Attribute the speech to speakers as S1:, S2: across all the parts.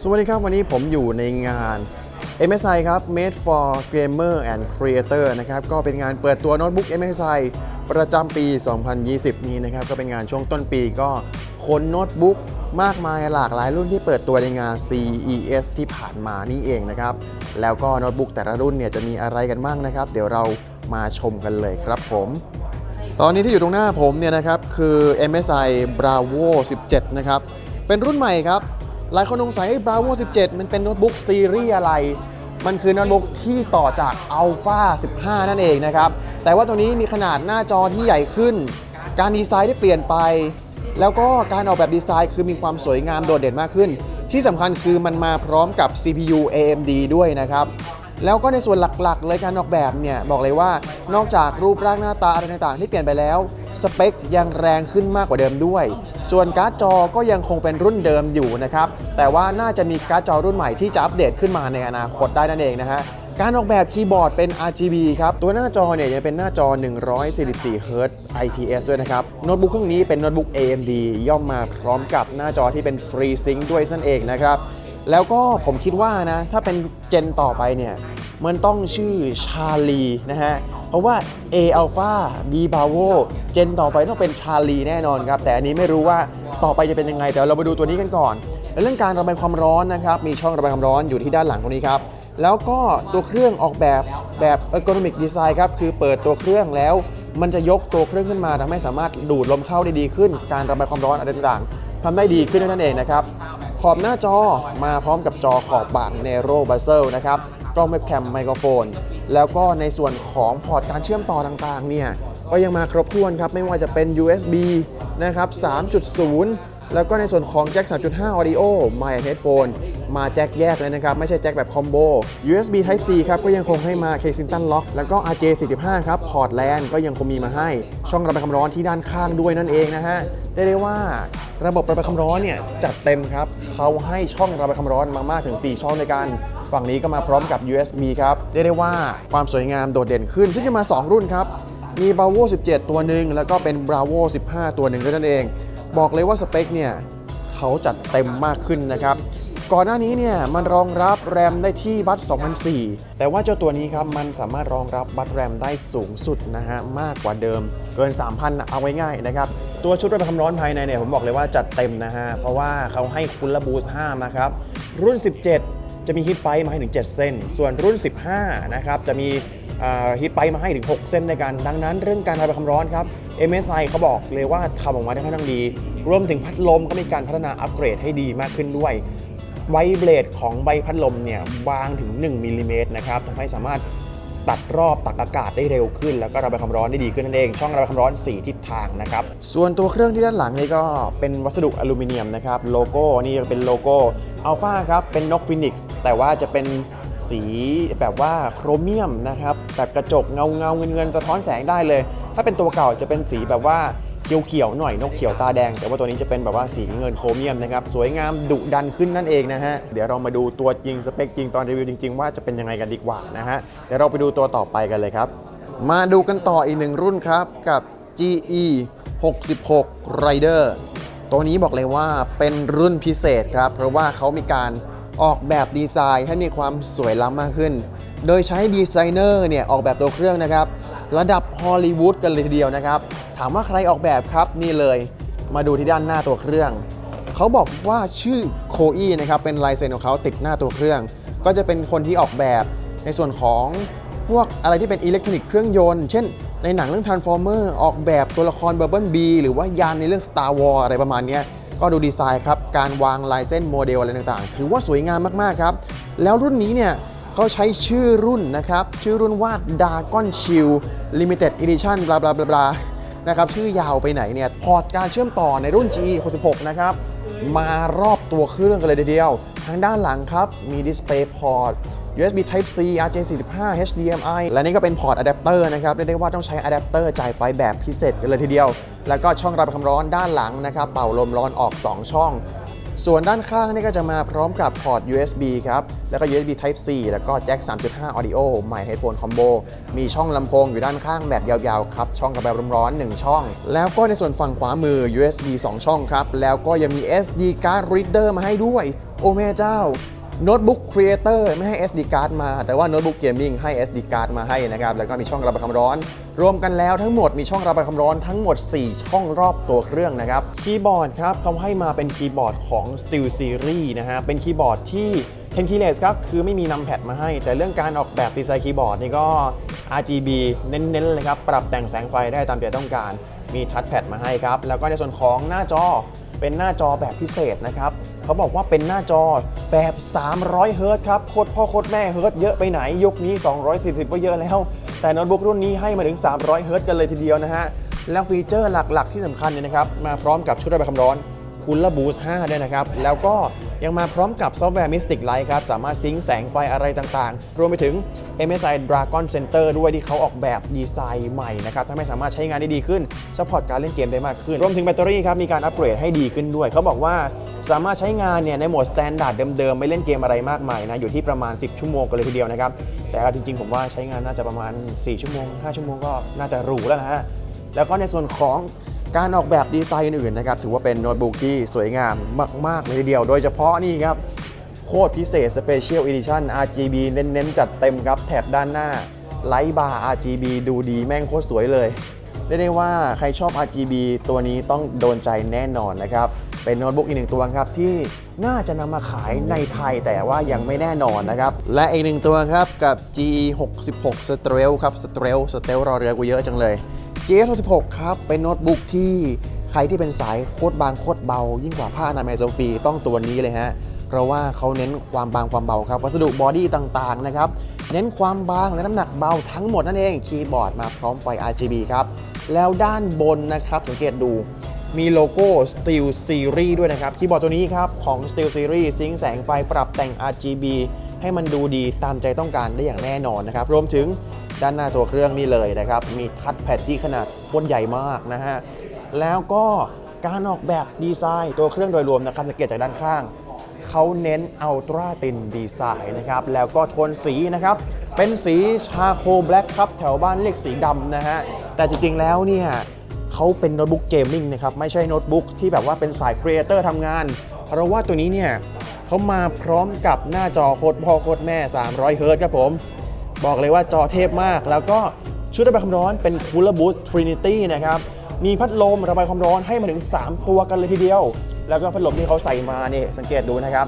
S1: สวัสดีครับ วันนี้ผมอยู่ในงาน MSI ครับ Made for Gamer and Creator นะครับ ก็เป็นงานเปิดตัวโน้ตบุ๊ก MSI ประจำปี 2020 นี้นะครับ ก็เป็นงานช่วงต้นปีก็คนโน้ตบุ๊กมากมายหลากหลายรุ่นที่เปิดตัวในงาน CES ที่ผ่านมานี่เองนะครับ แล้วก็โน้ตบุ๊กแต่ละรุ่นเนี่ยจะมีอะไรกันบ้างนะครับ เดี๋ยวเรามาชมกันเลยครับผม ตอนนี้ที่อยู่ตรงหน้าผมเนี่ยนะครับคือ MSI Bravo 17 นะครับ เป็นรุ่นใหม่ครับ หลายคนสงสัย Bravo 17 มันเป็นโน้ตบุ๊กซีรีส์อะไร มันคือโน้ตบุ๊กที่ต่อจาก Alpha 15 นั่นเองนะครับ แต่ว่าตัวนี้มีขนาดหน้าจอที่ใหญ่ขึ้น การดีไซน์ได้เปลี่ยนไป แล้วก็การออกแบบดีไซน์คือมีความสวยงามโดดเด่นมากขึ้น ที่สำคัญคือมันมาพร้อมกับ CPU AMD ด้วยนะครับแล้วก็ในส่วนหลักๆ เลยการออกแบบเนี่ย บอกเลยว่านอกจากรูปร่างหน้าตาอะไรต่างๆ ที่เปลี่ยนไปแล้ว สเปคยังแรงขึ้นมากกว่าเดิมด้วย ส่วนการ์ดจอก็ยังคงเป็นรุ่นเดิมอยู่นะครับ แต่ว่าน่าจะมีการ์ดจอรุ่นใหม่ที่จะอัปเดตขึ้นมาในอนาคตได้นั่นเองนะฮะการออกแบบคีย์บอร์ดเป็น RGB ครับ ตัวหน้าจอเนี่ยจะเป็นหน้าจอ 144 Hz IPS ด้วยนะครับ โน้ตบุ๊กเครื่องนี้เป็นโน้ตบุ๊ก AMD ย่อมมาพร้อมกับหน้าจอที่เป็น FreeSync ด้วยนั่นเองนะครับ แล้วก็ผมคิดว่านะ ถ้าเป็นเจนต่อไปเนี่ย มันต้องชื่อชาลีนะฮะ เพราะว่า A Alpha B Bravo เจนต่อไปต้องเป็นชาลีแน่นอนครับ แต่อันนี้ไม่รู้ว่าต่อไปจะเป็นยังไง แต่เรามาดูตัวนี้กันก่อนในเรื่องการระบายความร้อนนะครับ มีช่องระบายความร้อนอยู่ที่ด้านหลังตรงนี้ครับ แล้วก็ตัวเครื่องออกแบบแบบ ergonomic design ครับ คือเปิดตัวเครื่องแล้ว มันจะยกตัวเครื่องขึ้นมาทำให้สามารถดูดลมเข้าได้ดีขึ้น การระบายความร้อนอะไรต่างๆทำได้ดีขึ้นนั่นเองนะครับ ขอบหน้าจอมาพร้อมกับจอขอบบาง Narrow Bezel นะครับกล้องเว็บแคมไมโครโฟน แล้วก็ในส่วนของพอร์ตการเชื่อมต่อต่างๆเนี่ยก็ยังมาครบถ้วนครับ ไม่ว่าจะเป็น USB นะครับ 3.0 แล้วก็ในส่วนของแจ็ค 3.5 Audio My Headphone มาแจ็คแยกเลยนะครับ ไม่ใช่แจ็คแบบคอมโบ USB Type C ครับ ก็ยังคงให้มา Kensington Lock แล้วก็ RJ45 ครับ พอร์ตแลนก็ยังคงมีมาให้ ช่องระบายความร้อนที่ด้านข้างด้วยนั่นเองนะฮะ ได้ได้ว่าระบบระบายความร้อนเนี่ย จัดเต็มครับเขาให้ช่องระบายความร้อนมามากถึง 4 ช่องในการฝั่งนี้ก็มาพร้อมกับ USB ครับได้ได้ว่าความสวยงามโดดเด่นขึ้น ซึ่งจะมา 2 รุ่นครับมี Bravo 17 ตัวหนึ่งแล้วก็เป็น Bravo 15 ตัวหนึ่งด้วยนั่นเอง บอกเลยว่าสเปคเนี่ยเขาจัดเต็มมากขึ้นนะครับ ก่อนหน้านี้เนี่ยมันรองรับแรมได้ที่บัต2004 แต่ว่าเจ้าตัวนี้ครับมันสามารถรองรับบัตแรมได้สูงสุดนะฮะมากกว่าเดิม เกิน 3,000นเอาไว้ง่ายนะครับ ตัวชุดระบายความร้อนภายในเนี่ยผมบอกเลยว่าจัดเต็มนะฮะ เพราะว่าเขาให้คุณระบูส5นะครับ รุ่น 17 จะมีฮิตไปมาให้ถึง 7 เส้น ส่วนรุ่น 15 นะครับจะมี ฮิตไปมาให้ถึง 6 เส้นในกันดังนั้นเรื่องการระบายความร้อนครับ MSI เขาบอกเลยว่าทำออกมาได้ค่อนข้างดี รวมถึงพัดลมก็มีการพัฒนาอัปเกรดให้ดีมากขึ้นด้วยไวเบลดของใบพัดลมเนี่ยบางถึง 1มิลลิเมตรนะครับทำให้สามารถตัดรอบตักอากาศได้เร็วขึ้น แล้วก็ระบายความร้อนได้ดีขึ้นนั่นเอง ช่องระบายความร้อน 4 ทิศทางนะครับ ส่วนตัวเครื่องที่ด้านหลังนี่ก็เป็นวัสดุอลูมิเนียมนะครับ โลโก้นี่เป็นโลโก้อัลฟาครับ เป็นนกฟินิกซ์แต่ว่าจะเป็น สีแบบว่าโครเมียมนะครับแบบกระจกเงาเงาเงินเงินสะท้อนแสงได้เลย ถ้าเป็นตัวเก่าจะเป็นสีแบบว่าเขียวๆหน่อยนกเขียวตาแดง แต่ว่าตัวนี้จะเป็นแบบว่าสีเงินโครเมียมนะครับสวยงามดุดันขึ้นนั่นเองนะฮะเดี๋ยวเรามาดูตัวจริงสเปคจริงตอนรีวิวจริง ๆ ว่าจะเป็นยังไงกันดีกว่านะฮะเดี๋ยวเราไปดูตัวต่อไปกันเลยครับ มาดูกันต่ออีกหนึ่งรุ่นครับกับ GE 66 Rider ตัวนี้บอกเลยว่าเป็นรุ่นพิเศษครับเพราะว่าเขามีการ ออกแบบดีไซน์ให้มีความสวยล้ำมากขึ้น โดยใช้ดีไซเนอร์เนี่ยออกแบบตัวเครื่องนะครับ ระดับฮอลลีวูดกันเลยทีเดียวนะครับ ถามว่าใครออกแบบครับนี่เลย มาดูที่ด้านหน้าตัวเครื่อง เขาบอกว่าชื่อโคอีนะครับเป็นลายเซ็นของเขาติดหน้าตัวเครื่อง ก็จะเป็นคนที่ออกแบบในส่วนของพวกอะไรที่เป็นอิเล็กทรอนิกส์เครื่องยนต์ เช่น ในหนังเรื่อง Transformer ออกแบบตัวละคร Bubble B หรือว่ายานในเรื่อง Star Wars อะไรประมาณนี้ ก็ดูดีไซน์ครับ การวางลายเส้นโมเดลอะไรต่างๆ ถือว่าสวยงามมากๆครับ แล้วรุ่นนี้เนี่ยเขาใช้ชื่อรุ่นนะครับ ชื่อรุ่นว่า Dragon Shield Limited Edition บลาบลาบลาบลานะครับ ชื่อยาวไปไหนเนี่ย พอร์ตการเชื่อมต่อในรุ่น GE 66นะครับ มารอบตัวเครื่องกันเลยทีเดียว ทางด้านหลังครับ มี Display Port USB Type C RJ45 HDMI และนี่ก็เป็นพอร์ตอะแดปเตอร์นะครับเรียกได้ว่าต้องใช้อะแดปเตอร์จ่ายไฟแบบพิเศษกันเลยทีเดียว แล้วก็ช่องระบายความร้อนด้านหลังนะครับ เป่าลมร้อนออก 2 ช่อง ส่วนด้านข้างนี่ก็จะมาพร้อมกับพอร์ต USB ครับ แล้วก็ USB Type C แล้วก็แจ็ค 3.5 Audio ใหม่ Headphone Combo มีช่องลำโพงอยู่ด้านข้างแบบยาวๆครับ ช่องกระแบบลมร้อน1ช่อง แล้วก็ในส่วนฝั่งขวามือ USB 2 ช่องครับ แล้วก็ยังมี SD card reader มาให้ด้วย โอ้แม่เจ้า โน้ตบุ๊กครีเอเตอร์ไม่ให้ SD card มา แต่ว่าโน้ตบุ๊กเกมมิ่งให้ SD card มาให้นะครับ แล้วก็มีช่องระบายความร้อน รวมกันแล้วทั้งหมดมีช่องระบายความร้อนทั้งหมด 4 ช่องรอบตัวเครื่องนะครับ คีย์บอร์ดครับเขาให้มาเป็นคีย์บอร์ดของ Steel Series นะฮะ เป็นคีย์บอร์ดที่10 keyless ครับคือไม่มีนัมแพดมาให้ แต่เรื่องการออกแบบดีไซน์คีย์บอร์ดนี่ก็ RGB เน้นๆเลยครับ ปรับแต่งแสงไฟได้ตามใจต้องการ มีทัชแพดมาให้ครับ แล้วก็ในส่วนของหน้าจอเป็นหน้าจอแบบพิเศษนะครับเขาบอกว่าเป็นหน้าจอแบบ 300 เฮิร์ตครับโคตรพ่อโคตรแม่เฮิร์ตเยอะไปไหน ยุคนี้ 240 ก็เยอะแล้ว แต่โน้ตบุ๊กรุ่นนี้ให้มาถึง 300 เฮิร์ตกันเลยทีเดียวนะฮะ แล้วฟีเจอร์หลักๆที่สำคัญเนี่ยนะครับ มาพร้อมกับชุดระบายความร้อน คูลเลอร์บูสต์5ด้วยนะครับ แล้วก็ยังมาพร้อมกับซอฟต์แวร์ Mystic Light ครับ สามารถซิงค์แสงไฟอะไรต่างๆ รวมไปถึง MSI Dragon Center ด้วยที่เขาออกแบบดีไซน์ใหม่นะครับทำให้สามารถใช้งานได้ดีขึ้นซัพพอร์ตการเล่นเกมได้มากขึ้น รวมถึงแบตเตอรี่ครับ มีการอัปเกรดให้ดีขึ้นด้วย เขาบอกว่าสามารถใช้งานเนี่ยในโหมดสแตนดาร์ดเดิมๆ ไม่เล่นเกมอะไรมากมายนะ อยู่ที่ประมาณ 10 ชั่วโมงกันเลยทีเดียวนะครับ แต่จริงๆ ผมว่าใช้งานน่าจะประมาณ 4 ชั่วโมง 5 ชั่วโมงก็น่าจะหรูแล้วนะฮะแล้วก็ในส่วนของ การออกแบบดีไซน์อื่นๆนะครับถือว่าเป็นโน้ตบุ๊กที่สวยงามมาก ๆ เลยทีเดียว โดยเฉพาะนี่ครับ โคตรพิเศษ Special Edition RGB เน้น ๆ จัดเต็มครับ แถบด้านหน้าไลท์บาร์ RGB ดูดีแม่งโคตรสวยเลยเรียกได้ว่าใครชอบ RGB ตัวนี้ต้องโดนใจแน่นอนนะครับ เป็นโน้ตบุ๊กอีกหนึ่งตัวครับที่น่าจะนำมาขายในไทยแต่ว่ายังไม่แน่นอนนะครับ และอีกหนึ่งตัวครับกับ GE 66 s t r e l ครับ s t r e l s t r e l รอเรือกูเยอะจังเลย GS 66 ครับ เป็นโน้ตบุ๊กที่ใครที่เป็นสายโคตรบางโคตรเบา ยิ่งกว่าผ้าอนามัยโซฟีต้องตัวนี้เลยฮะ เพราะว่าเขาเน้นความบางความเบาครับ วัสดุบอดี้ต่างๆนะครับ เน้นความบางและน้ำหนักเบาทั้งหมดนั่นเอง คีย์บอร์ดมาพร้อมไฟ RGB ครับ แล้วด้านบนนะครับ สังเกตดูมีโลโก้ Steel Series ด้วยนะครับ คีย์บอร์ดตัวนี้ครับ ของ Steel Series ซิงแสงไฟปรับแต่ง RGB ให้มันดูดีตามใจต้องการได้อย่างแน่นอนนะครับ รวมถึง ด้านหน้าตัวเครื่องนี่เลยนะครับ มีทัชแพดที่ขนาดโคตรใหญ่มากนะฮะ แล้วก็การออกแบบดีไซน์ตัวเครื่องโดยรวมนะครับสังเกตจากด้านข้าง เขาเน้นอัลตร้าตินดีไซน์นะครับ แล้วก็โทนสีนะครับ เป็นสีชาโคแบล็กครับ แถวบ้านเรียกสีดำนะฮะ แต่จริง ๆ แล้วเนี่ยเขาเป็นโน้ตบุ๊กเกมมิ่งนะครับ ไม่ใช่โน้ตบุ๊กที่แบบว่าเป็นสายครีเอเตอร์ทำงาน เพราะว่าตัวนี้เนี่ยเขามาพร้อมกับหน้าจอโคตรพ่อโคตรแม่ 300 เฮิร์ตซ์ครับผม บอกเลยว่าจอเทพมาก แล้วก็ชุดระบายความร้อนเป็น Cooler Boost Trinity นะครับ มีพัดลมระบายความร้อนให้มาถึง 3 ตัวกันเลยทีเดียว แล้วก็พัดลมที่เขาใส่มาเนี่ยสังเกตดูนะครับ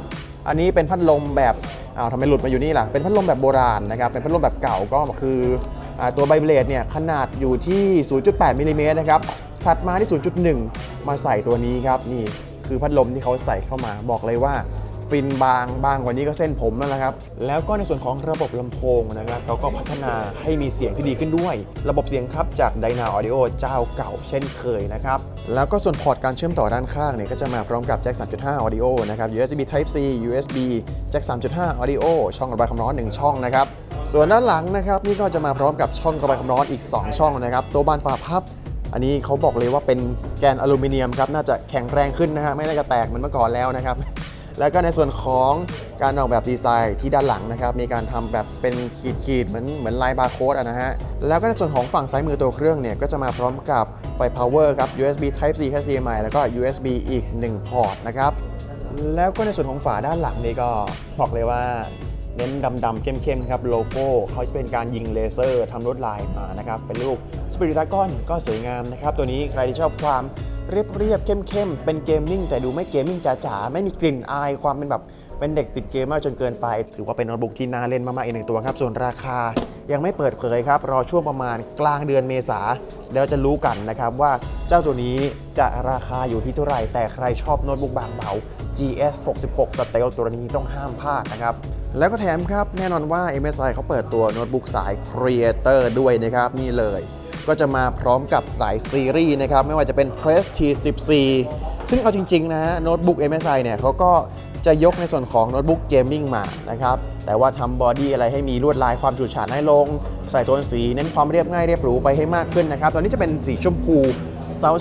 S1: อันนี้เป็นพัดลมแบบอ้าวทำไมหลุดมาอยู่นี่ล่ะ เป็นพัดลมแบบโบราณนะครับ เป็นพัดลมแบบเก่าก็คืออตัวไบเบลดเนี่ยขนาดอยู่ที่ 0.8มิลลิเมตรนะครับ ถัดมาที่ 0.1 มาใส่ตัวนี้ครับ นี่คือพัดลมที่เขาใส่เข้ามา บอกเลยว่า ฟินบางบางกว่านี้ก็เส้นผมแล้วนะครับ แล้วก็ในส่วนของระบบลำโพงนะครับเขาก็พัฒนาให้มีเสียงที่ดีขึ้นด้วย ระบบเสียงครับจาก d y n a Audio เจ้าเก่าเช่นเคยนะครับ แล้วก็ส่วนพอร์ตการเชื่อมต่อด้านข้างเนี่ยก็จะมาพร้อมกับแจ็ค 3.5 Audio นะครับ USB Type C USB แจ็ค 3.5 Audio ช่องระบายความร้อน 1 ช่องนะครับ ส่วนด้านหลังนะครับนี่ก็จะมาพร้อมกับช่องระบายความร้อนอีก 2 ช่องนะครับตัวบานฝาพับอันนี้เขาบอกเลยว่าเป็นแกนอลูมิเนียมครับน่าจะแข็งแรงขึ้นนะฮะไม่น่าจะแตกเหมือนเมื่อก่อนแล้วนะครับ แล้วก็ในส่วนของการออกแบบดีไซน์ที่ด้านหลังนะครับ มีการทำแบบเป็นขีดๆเหมือนเหมือนลายบาร์โค้ดอะนะฮะ แล้วก็ในส่วนของฝั่งซ้ายมือตัวเครื่องเนี่ย ก็จะมาพร้อมกับไฟ power ครับ USB Type C HDMI แล้วก็ USB อีก 1 พอร์ตนะครับ แล้วก็ในส่วนของฝาด้านหลังนี่ก็บอกเลยว่าเน้นดำๆเข้มๆครับโลโก้เขาจะเป็นการยิงเลเซอร์ทำลวดลายมานะครับ เป็นรูปสปิริตากอนก็สวยงามนะครับ ตัวนี้ใครที่ชอบความ เรียบๆเข้มๆเป็นเกมมิ่งแต่ดูไม่เกมมิ่งจ๋าๆ ไม่มีกลิ่นอายความเป็นแบบเป็นเด็กติดเกมมากจนเกินไป ถือว่าเป็นโน้ตบุ๊กที่น่าเล่นมากๆอีกหนึ่งตัวครับ ส่วนราคายังไม่เปิดเผยครับ รอช่วงประมาณกลางเดือนเมษาเดี๋ยวจะรู้กันนะครับว่าเจ้าตัวนี้จะราคาอยู่ที่เท่าไหร่ แต่ใครชอบโน้ตบุ๊กบางเบา GS 66 Stealth ตัวนี้ต้องห้ามพลาดนะครับแล้วก็แถมครับแน่นอนว่า MSI เขาเปิดตัวโน้ตบุ๊กสาย Creator ด้วยนะครับนี่เลย ก็จะมาพร้อมกับหลายซีรีส์นะครับ ไม่ว่าจะเป็น Prestige 14 ซึ่งเอาจริง ๆ นะฮะโน้ตบุ๊ก MSI เนี่ยเขาก็จะยกในส่วนของโน้ตบุ๊กเกมมิ่งมานะครับ แต่ว่าทำบอดี้อะไรให้มีลวดลายความฉูดฉาดให้ลง ใส่โทนสีเน้นความเรียบง่ายเรียบหรูไปให้มากขึ้นนะครับ ตอนนี้จะเป็นสีชมพู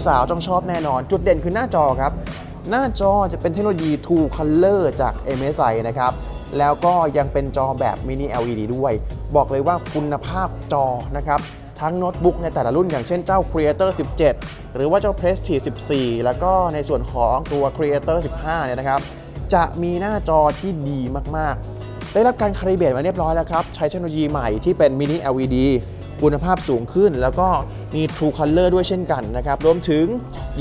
S1: สาวๆ ต้องชอบแน่นอน จุดเด่นคือหน้าจอครับ หน้าจอจะเป็นเทคโนโลยี True Color จาก MSI นะครับ แล้วก็ยังเป็นจอแบบ Mini LED ด้วย บอกเลยว่าคุณภาพจอนะครับ ทั้งโน้ตบุ๊กในแต่ละรุ่นอย่างเช่นเจ้า Creator 17 หรือว่าเจ้า Prestige 14 แล้วก็ในส่วนของตัว Creator 15 เนี่ยนะครับ จะมีหน้าจอที่ดีมาก ๆ ได้รับการคาลิเบรตมาเรียบร้อยแล้วครับ ใช้เทคโนโลยีใหม่ที่เป็น Mini LED คุณภาพสูงขึ้น แล้วก็มี True Color ด้วยเช่นกันนะครับ รวมถึง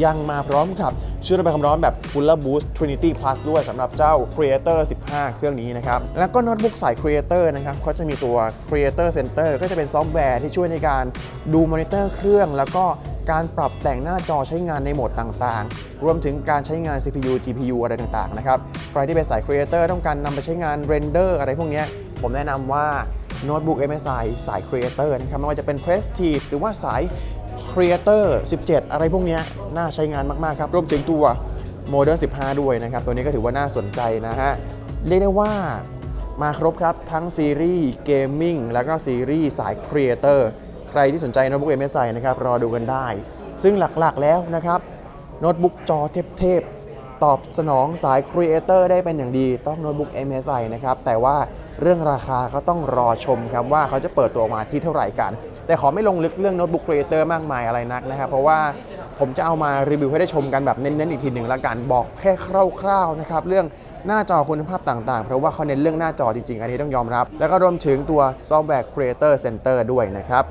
S1: ยังมาพร้อมกับ ชุดระบายความร้อนแบบ Cooler Boost Trinity Plus ด้วยสำหรับเจ้า Creator 15 เครื่องนี้นะครับ แล้วก็โน้ตบุ๊กสาย Creator นะครับเขาจะมีตัว Creator Center ก็จะเป็นซอฟต์แวร์ที่ช่วยในการดูมอนิเตอร์เครื่อง แล้วก็การปรับแต่งหน้าจอใช้งานในโหมดต่างๆ รวมถึงการใช้งาน CPU GPU อะไรต่างๆ นะครับ ใครที่เป็นสาย Creator ต้องการนำไปใช้งาน Render อะไรพวกนี้ ผมแนะนำว่าโน้ตบุ๊ก MSI สาย Creator นะครับไม่ว่าจะเป็น Prestige หรือว่าสาย Creator 17 อะไรพวกนี้น่าใช้งานมากๆครับ รวมถึงตัว Modern 15 ด้วยนะครับ ตัวนี้ก็ถือว่าน่าสนใจนะฮะ เรียกได้ว่ามาครบครับ ทั้งซีรีส์เกมมิ่งแล้วก็ซีรีส์สาย Creator ใครที่สนใจโน้ตบุ๊ก MSI นะครับ รอดูกันได้ ซึ่งหลักๆแล้วนะครับโน้ตบุ๊กจอเทพ ตอบสนองสาย Creator ได้เป็นอย่างดีต้องโน้ตบุ๊ก MSI นะครับ แต่ว่าเรื่องราคาก็ต้องรอชมครับว่าเขาจะเปิดตัวมาที่เท่าไหร่กัน แต่ขอไม่ลงลึกเรื่องโน้ตบุ๊ก Creator มากมายอะไรนักนะครับ เพราะว่าผมจะเอามารีวิวให้ได้ชมกันแบบเน้นๆอีกทีหนึ่งละกันบอกแค่คร่าวๆนะครับเรื่องหน้าจอคุณภาพต่างๆ เพราะว่าเขาเน้นเรื่องหน้าจอจริงๆ อันนี้ต้องยอมรับ แล้วก็รวมถึงตัวซอฟต์แวร์ Creator Center ด้วยนะครับ